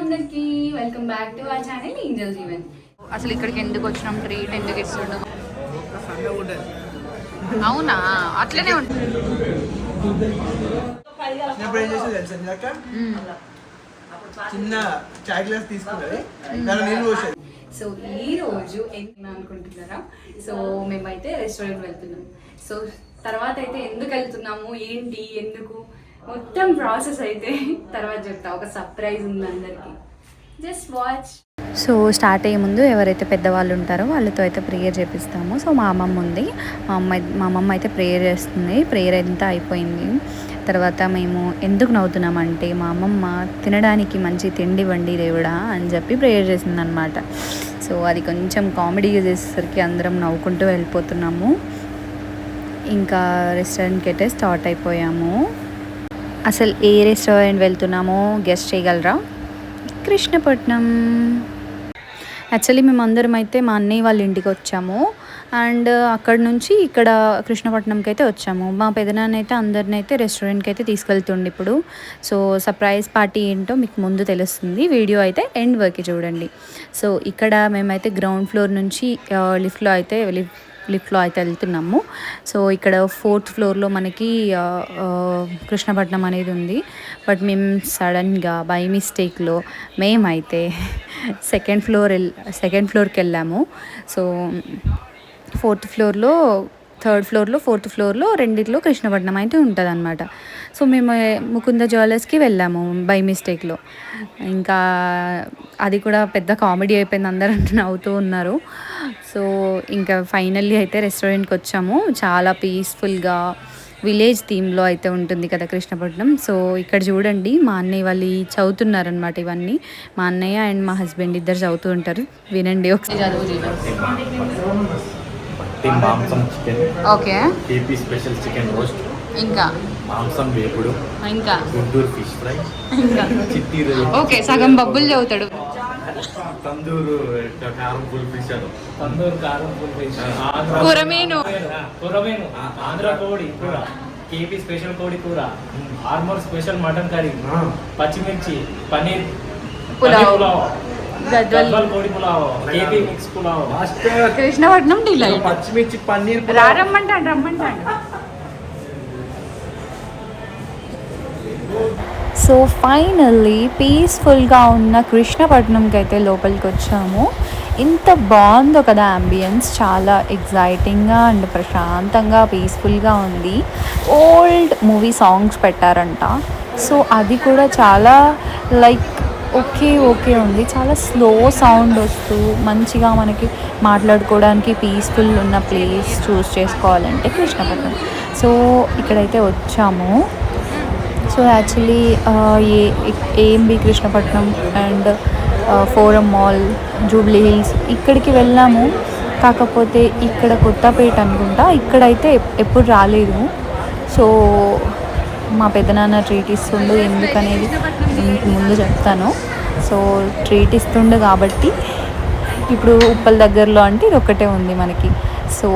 అందరికి welcome back to our channel Angel Jeevan. అసలు ఇక్కడికి ఎందుకు వచ్చినాం? ట్రీట్ ఎందుకు ఇస్తున్నాం అవునా? అట్లనే ఉంటుంది చిన్న చాయ్ గ్లాస్ తీసుకున్నది. నీళ్ళు పోసేది. సో ఈ రోజు ఏంటి అనుకుంటున్నారా? సో మేమైతే రెస్టారెంట్ వెళ్తున్నాం. సో తర్వాత అయితే ఎందుకు వెళ్తున్నాము? ఏంటి? ఎందుకు? మొత్తం ప్రాసెస్ అయితే తర్వాత చెప్తా ఒక సర్ప్రైజ్ ఉంది అందరికి. జస్ట్ వాచ్ సో స్టార్ట్ అయ్యే ముందు ఎవరైతే పెద్దవాళ్ళు ఉంటారో వాళ్ళతో అయితే ప్రేయర్ చేపిస్తాము. సో మా అమ్మమ్మ ఉంది. మా అమ్మ మా అమ్మమ్మ అయితే ప్రేయర్ చేస్తుంది. ప్రేయర్ అంతా అయిపోయింది. తర్వాత మేము ఎందుకు నవ్వుతున్నామంటే మా అమ్మమ్మ తినడానికి మంచి తిండి వండి దేవుడా అని చెప్పి ప్రేయర్ చేసింది అనమాట సో అది కొంచెం కామెడీగా చేసేసరికి అందరం నవ్వుకుంటూ వెళ్ళిపోతున్నాము. ఇంకా రెస్టారెంట్కి అయితే స్టార్ట్ అయిపోయాము. అసలు ఏ రెస్టారెంట్ వెళ్తున్నామో గెస్ట్ చేయగలరా? కృష్ణపట్నం. యాక్చువల్లీ మేము అందరం అయితే మా అన్నయ్య వాళ్ళ ఇంటికి వచ్చాము. అండ్ uh, అక్కడ నుంచి ఇక్కడ కృష్ణపట్నంకి అయితే వచ్చాము. మా పెదనాన్న అయితే అందరిని అయితే రెస్టారెంట్కి అయితే తీసుకెళ్తుండే ఇప్పుడు. సో సర్ప్రైజ్ పార్టీ ఏంటో మీకు ముందు తెలుస్తుంది. వీడియో అయితే ఎండ్ వరకు చూడండి. సో ఇక్కడ మేమైతే గ్రౌండ్ ఫ్లోర్ నుంచి uh, లిఫ్ట్లో అయితే లిఫ్ట్ లిఫ్ట్లో అయితే వెళ్తున్నాము. సో ఇక్కడ ఫోర్త్ ఫ్లోర్లో మనకి కృష్ణపట్నం అనేది ఉంది. బట్ మేము సడన్గా బై మిస్టేక్లో మేమైతే సెకండ్ ఫ్లోర్ సెకండ్ ఫ్లోర్కి వెళ్ళాము. సో ఫోర్త్ ఫ్లోర్లో థర్డ్ ఫ్లోర్లో ఫోర్త్ ఫ్లోర్లో రెండిట్లో కృష్ణపట్నం అయితే ఉంటుంది అనమాట సో మేము ముకుంద జ్యువెలర్స్కి వెళ్ళాము బై మిస్టేక్లో. ఇంకా అది కూడా పెద్ద కామెడీ అయిపోయింది అందరూ నవ్వుతూ ఉన్నారు. సో ఇంకా ఫైనల్లీ అయితే రెస్టారెంట్కి వచ్చాము. చాలా పీస్ఫుల్గా విలేజ్ థీమ్లో అయితే ఉంటుంది కదా కృష్ణపట్నం. సో ఇక్కడ చూడండి మా అన్నయ్య వాళ్ళు చదువుతున్నారనమాట ఇవన్నీ. మా అన్నయ్య అండ్ మా హస్బెండ్ ఇద్దరు చదువుతూ ఉంటారు. వినండి ఒకసారి. పట్టి మాంసం chicken. Okay. AP special chicken roast. ఇంకా? మాంసం వేపుడు. ఇంకా? Guntur fish fry. ఇంకా? చిట్టి ఓకే సగం బబ్బులు చదువుతాడు. తందూరు కారం ఫుల్ ఫిష్ తందూరు కారం ఫుల్ ఫిష్. కూరమీను. కూరమేను. ఆంధ్ర కోడి కూర. కేపీ స్పెషల్ కోడి కూర. Armoor special mutton curry. పచ్చిమిర్చి పన్నీర్ పులావ్. కృష్ణపట్నం డిలైట్ పచ్చిమిర్చి పన్నీర్ రమ్మంటాడు. సో ఫైనల్లీ పీస్ఫుల్గా ఉన్న కృష్ణపట్నంకి అయితే లోపలికి వచ్చాము ఇంత బాగుందో కదా అంబియన్స్ చాలా ఎగ్జైటింగ్గా అండ్ ప్రశాంతంగా పీస్ఫుల్గా ఉంది. ఓల్డ్ మూవీ సాంగ్స్ పెట్టారంట. సో అది కూడా చాలా లైక్ ఓకే ఓకే ఉంది చాలా స్లో సౌండ్ వస్తూ మంచిగా మనకి మాట్లాడుకోవడానికి పీస్ఫుల్ ఉన్న ప్లేస్ చూస్ చేసుకోవాలంటే కృష్ణపట్నం. సో ఇక్కడైతే వచ్చాము. So actually a AMB Krishnapatnam and Forum mall Jubilee Hills ఇక్కడికి వెళ్ళాము. కాకపోతే ఇక్కడ కొత్తపేట అనుకుంటా. ఇక్కడైతే ఎప్పుడు రాలేదు. సో మా పెద్దనాన్న ట్రీట్ ఇస్తుండు ఎందుకనేది ముందు చెప్తాను. సో ట్రీట్ ఇస్తుండు కాబట్టి ఇప్పుడు ఉప్పల్ దగ్గరలో అంటే ఇది ఒక్కటే ఉంది మనకి. సో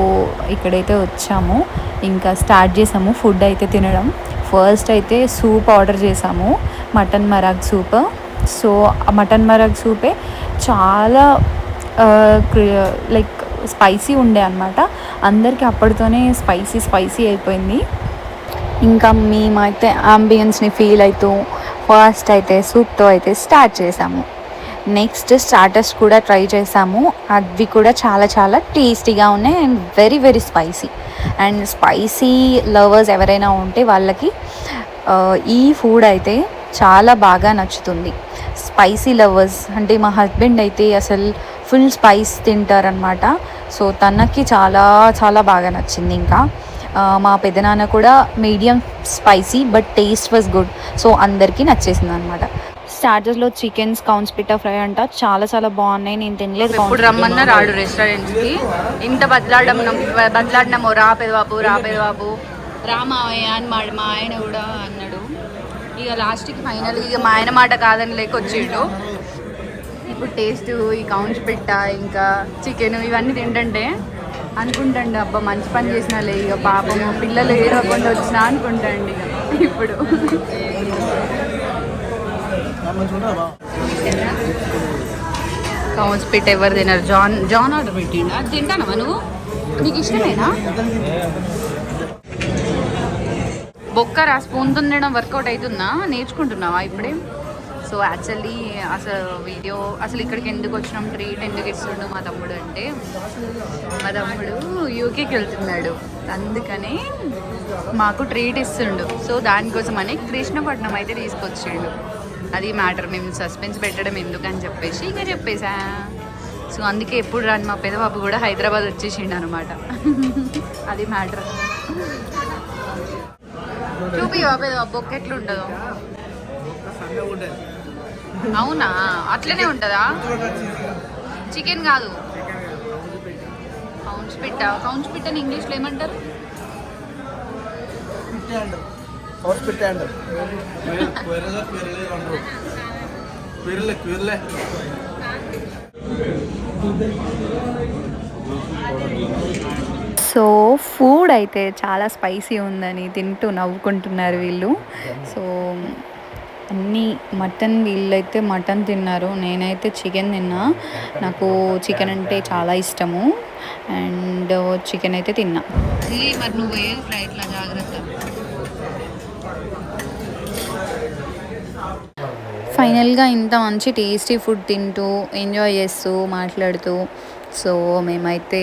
ఇక్కడైతే వచ్చాము. ఇంకా స్టార్ట్ చేసాము ఫుడ్ అయితే తినడం. ఫస్ట్ అయితే సూప్ ఆర్డర్ చేసాము. Mutton marag soup so mutton marag సూపే చాలా లైక్ స్పైసీ ఉండే అనమాట అందరికీ అప్పటితోనే స్పైసీ స్పైసీ అయిపోయింది. ఇంకా మేమైతే అంబియన్స్ని ఫీల్ అవుతూ ఫస్ట్ అయితే సూప్తో అయితే స్టార్ట్ చేసాము. నెక్స్ట్ స్టార్టర్స్ కూడా ట్రై చేసాము. అవి కూడా చాలా చాలా టేస్టీగా ఉన్నాయి and very very spicy and spicy lovers ఎవరైనా ఉంటే వాళ్ళకి ఈ ఫుడ్ అయితే చాలా బాగా నచ్చుతుంది. స్పైసీ లవర్స్ అంటే మా హస్బెండ్ అయితే అసలు ఫుల్ స్పైస్ తింటారనమాట సో తనకి చాలా చాలా బాగా నచ్చింది ఇంకా. మా పెదనాన్న కూడా medium spicy but taste was good. So అందరికీ నచ్చేసింది అనమాట స్టార్టర్స్లో చికెన్స్ కౌన్స్ పిట్టా ఫ్రై అంట. చాలా చాలా బాగున్నాయి. నేను తినలేదు ఎప్పుడు రమ్మన్నా రాడు రెస్టారెంట్కి ఇంత బదలాడడం బదలాడినాము రా పెదబాబు రా పెదబాబు. రా మావయ్య అని మా మా ఆయన కూడా అన్నాడు. ఇక లాస్ట్కి ఫైనల్ ఇక మా ఆయన మాట కాదని లేక వచ్చిండు. ఇప్పుడు టేస్ట్ ఈ కౌన్స్ పెట్ట ఇంకా చికెన్ ఇవన్నీ తింటుంటే అనుకుంటాండి అబ్బా మంచి పని చేసినాలే ఇక పాపం పిల్లలు ఏడవకుండా వచ్చినా అనుకుంటాండి ఇక ఇప్పుడు. కౌన్స్ పిట్ ఎవరు తినరు జాన్ జాన్ ఆర్డర్ పెట్టిండా? అది నువ్వు? నీకు ఇష్టమేనా? బొక్కరా స్పూన్ తినడం వర్కౌట్ అవుతుందా? నేర్చుకుంటున్నావా ఇప్పుడే? సో యాక్చువల్లీ అసలు వీడియో అసలు ఇక్కడికి ఎందుకు వచ్చినాం? ట్రీట్ ఎందుకు ఇస్తుండు మా తమ్ముడు అంటే మా తమ్ముడు యూకేకి వెళ్తున్నాడు. అందుకని మాకు ట్రీట్ ఇస్తుండు సో దానికోసం అని కృష్ణపట్నం అయితే తీసుకొచ్చిండు. అది మ్యాటర్ మేము సస్పెన్స్ పెట్టడం ఎందుకని చెప్పేసి ఇంకా చెప్పేసా. సో అందుకే ఎప్పుడు రాని మా పెదబాబు కూడా హైదరాబాద్ వచ్చేసిండు అనమాట అది మ్యాటర్ చూపి పెదబాబు? బొక్క ఎట్లుంటుందో సన్నగా అవునా? అట్లనే ఉంటుందా? చికెన్ కాదు. కౌన్స్ పిట్ట? కౌన్స్ పిట్టని ఇంగ్లీష్లో ఏమంటారు? పిట్టే అంటారు. క్వెరలే క్వెరలే సో ఫుడ్ అయితే చాలా స్పైసీ ఉందని తింటూ నవ్వుకుంటున్నారు వీళ్ళు. సో అన్నీ మటన్ వీళ్ళైతే మటన్ తిన్నారు. నేనైతే చికెన్ తిన్నా. నాకు చికెన్ అంటే చాలా ఇష్టము. అండ్ చికెన్ అయితే తిన్నా. మరి నువ్వు ఫ్లైట్లో జాగ్రత్త ఫైనల్గా ఇంత మంచి టేస్టీ ఫుడ్ తింటూ ఎంజాయ్ చేస్తూ మాట్లాడుతూ సో మేమైతే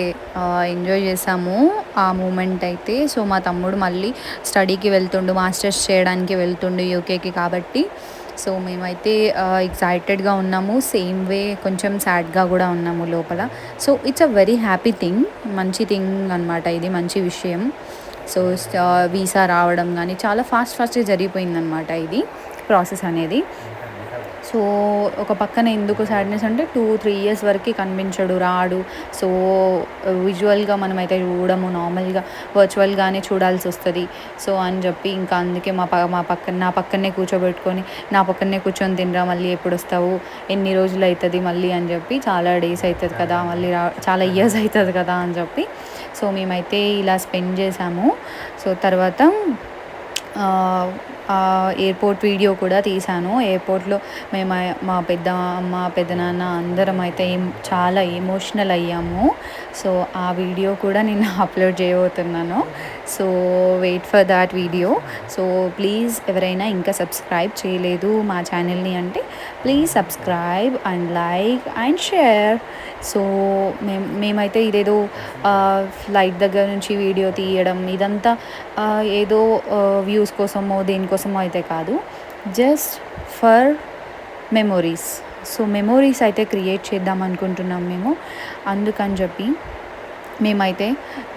ఎంజాయ్ చేసాము ఆ మూమెంట్ అయితే. సో మా తమ్ముడు మళ్ళీ స్టడీకి వెళ్తుండు మాస్టర్స్ చేయడానికి వెళ్తుండు యూకేకి కాబట్టి. సో మేమైతే ఎగ్జైటెడ్గా ఉన్నాము. సేమ్ వే కొంచెం సాడ్గా కూడా ఉన్నాము లోపల. So it's a very happy thing మంచి థింగ్ అనమాట ఇది మంచి విషయం. సో వీసా రావడం కానీ చాలా ఫాస్ట్ ఫాస్ట్గా జరిగిపోయిందనమాట ఇది ప్రాసెస్ అనేది. సో ఒక పక్కన ఎందుకు సాడ్నెస్ అంటే టూ త్రీ ఇయర్స్ వరకు కనిపించడు రాడు. సో విజువల్గా మనమైతే చూడము నార్మల్గా వర్చువల్గానే చూడాల్సి వస్తుంది. సో అని చెప్పి ఇంకా అందుకే మా ప మా పక్కన నా పక్కనే కూర్చోబెట్టుకొని నా పక్కనే కూర్చొని తినరా మళ్ళీ ఎప్పుడు వస్తావు ఎన్ని రోజులు అవుతుంది మళ్ళీ అని చెప్పి చాలా డేస్ అవుతుంది కదా మళ్ళీ రా చాలా ఇయర్స్ అవుతుంది కదా అని చెప్పి. సో మేమైతే ఇలా స్పెండ్ చేసాము. సో తర్వాత ఎయిర్పోర్ట్ వీడియో కూడా తీశాను. ఎయిర్పోర్ట్లో మేము మా పెద్ద అమ్మ పెద్దనాన్న అందరం అయితే చాలా ఎమోషనల్ అయ్యాము. సో ఆ వీడియో కూడా నేను అప్లోడ్ చేయబోతున్నాను. So wait for that video. So please ఎవరైనా ఇంకా సబ్స్క్రైబ్ చేయలేదు మా ఛానల్ని అంటే please subscribe and like and share. So మేము మేమైతే ఇదేదో ఫ్లైట్ దగ్గర నుంచి వీడియో తీయడం ఇదంతా ఏదో వ్యూస్ కోసమో దేనికోసమో అయితే కాదు. Just for memories. So memories అయితే క్రియేట్ చేద్దాం అనుకుంటున్నాం మేము. అందుకని చెప్పి మేమైతే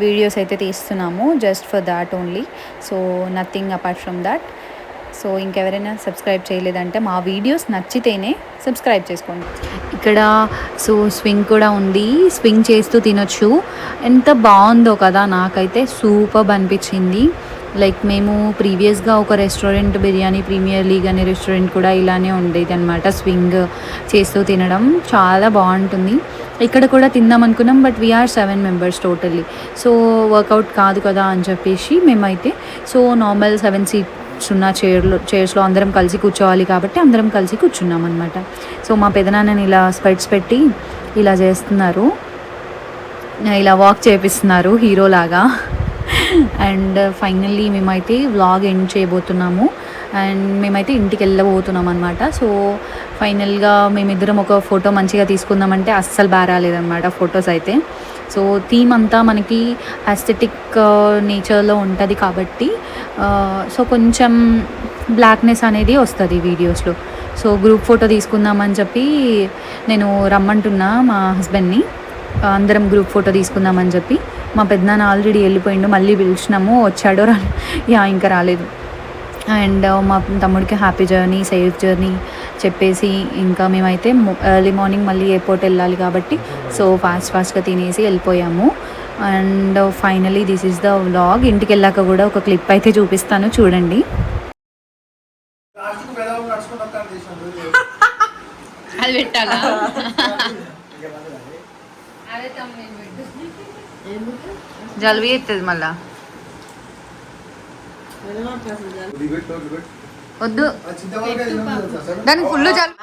వీడియోస్ అయితే తీస్తున్నాము just for that only so nothing apart from that so ఇంకెవరైనా సబ్స్క్రైబ్ చేయలేదంటే మా వీడియోస్ నచ్చితేనే సబ్స్క్రైబ్ చేసుకోండి. ఇక్కడ సో స్వింగ్ కూడా ఉంది. స్వింగ్ చేస్తూ తినొచ్చు. ఎంత బాగుందో కదా నాకైతే సూపర్ అనిపించింది. లైక్ మేము ప్రీవియస్గా ఒక రెస్టారెంట్ బిర్యానీ ప్రీమియర్ లీగ్ అనే రెస్టారెంట్ కూడా ఇలానే ఉండేది అనమాట స్వింగ్ చేస్తూ తినడం. చాలా బాగుంటుంది. ఇక్కడ కూడా తిందాం అనుకున్నాం but we are seven members totally so work out కాదు కదా అని చెప్పేసి మేమైతే సో నార్మల్ సెవెన్ సీట్స్ ఉన్న చైర్లో చైర్స్లో అందరం కలిసి కూర్చోవాలి కాబట్టి అందరం కలిసి కూర్చున్నాం అనమాట సో మా పెదనాన్నని ఇలా స్పెట్స్ పెట్టి ఇలా చేస్తున్నారు. ఇలా వాక్ చేపిస్తున్నారు హీరోలాగా అండ్ ఫైనల్లీ మేమైతే వ్లాగ్ ఎండ్ చేయబోతున్నాము. అండ్ మేమైతే ఇంటికి వెళ్ళబోతున్నాం అనమాట సో ఫైనల్గా మేమిద్దరం ఒక ఫోటో మంచిగా తీసుకుందామంటే అస్సలు బాగా ఫొటోస్ అయితే. సో థీమ్ అంతా మనకి అస్థెటిక్ నేచర్లో ఉంటుంది కాబట్టి సో కొంచెం బ్లాక్నెస్ అనేది వస్తుంది వీడియోస్లో. సో గ్రూప్ ఫోటో తీసుకుందామని చెప్పి నేను రమ్మంటున్నా మా హస్బెండ్ని అందరం గ్రూప్ ఫోటో తీసుకుందామని చెప్పి. మా పెద్దనాన్న ఆల్రెడీ వెళ్ళిపోయిండు మళ్ళీ పిలిచినాము వచ్చాడో రా యా ఇంకా రాలేదు. అండ్ మా తమ్ముడికి హ్యాపీ జర్నీ సేఫ్ జర్నీ చెప్పేసి ఇంకా మేమైతే ఎర్లీ మార్నింగ్ మళ్ళీ ఎయిర్పోర్ట్ వెళ్ళాలి కాబట్టి సో ఫాస్ట్ ఫాస్ట్గా తినేసి వెళ్ళిపోయాము. And finally this is the vlog ఇంటికి వెళ్ళాక కూడా ఒక క్లిప్ అయితే చూపిస్తాను చూడండి. అది పెట్టాలా? జలుబు ఎత్తుంది మళ్ళా వద్దు? దానికి ఫుల్ చెప్పు.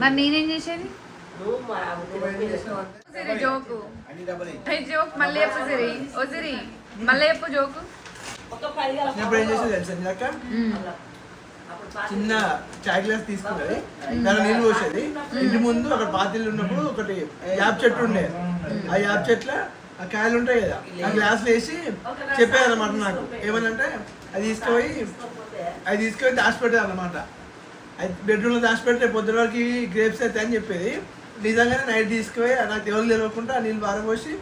మరి నేనేం చేసేది జోకు. జోక్ మళ్ళీ చెప్పు సిరి. మళ్ళీ చెప్పు జోకు. ఏం చేసేది తెలుసా ఇందాక చిన్న చాయ్ గ్లాస్ తీసుకున్నది. దాని నీళ్ళు పోసేది. ఇంటి ముందు అక్కడ పాతిళ్ళు ఉన్నప్పుడు ఒకటి యాప్ చెట్టు ఉండే. ఆ యాప్ చెట్ల ఆ కాయలు ఉంటాయి కదా ఆ గ్లాస్ వేసి చెప్పేది అనమాట నాకు. ఏమనంటే అది తీసుకుపోయి అది తీసుకుపోయి దాచిపెట్టేది అనమాట అది బెడ్రూమ్లో దాచిపెడితే పొద్దున వరకు గ్రేప్స్ అయితే అని చెప్పేది. నిజంగానే నైట్ తీసుకుపోయి నాకు ఎవరు తెలియకుండా ఆ నీళ్ళు పారబోసి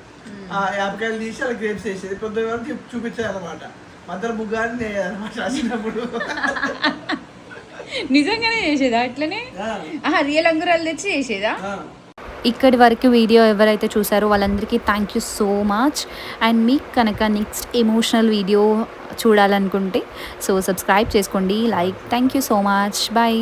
ఆ యాపకాయలు తీసి అలా గ్రేప్స్ వేసేది. పొద్దున వరకు చూ- చూపించేది అనమాట మద్దరు బుగ్గాన్ని అనమాట రాసినప్పుడు. నిజంగానే చేసేదా అట్లనే? ఆహా రియల్ అంగురాలు తెచ్చి చేసేదా. ఇక్కడి వరకు వీడియో ఎవరైతే చూసారో వాళ్ళందరికీ thank you so much and మీకు కనుక నెక్స్ట్ ఎమోషనల్ వీడియో చూడాలనుకుంటే సో సబ్స్క్రైబ్ చేసుకోండి like thank you so much bye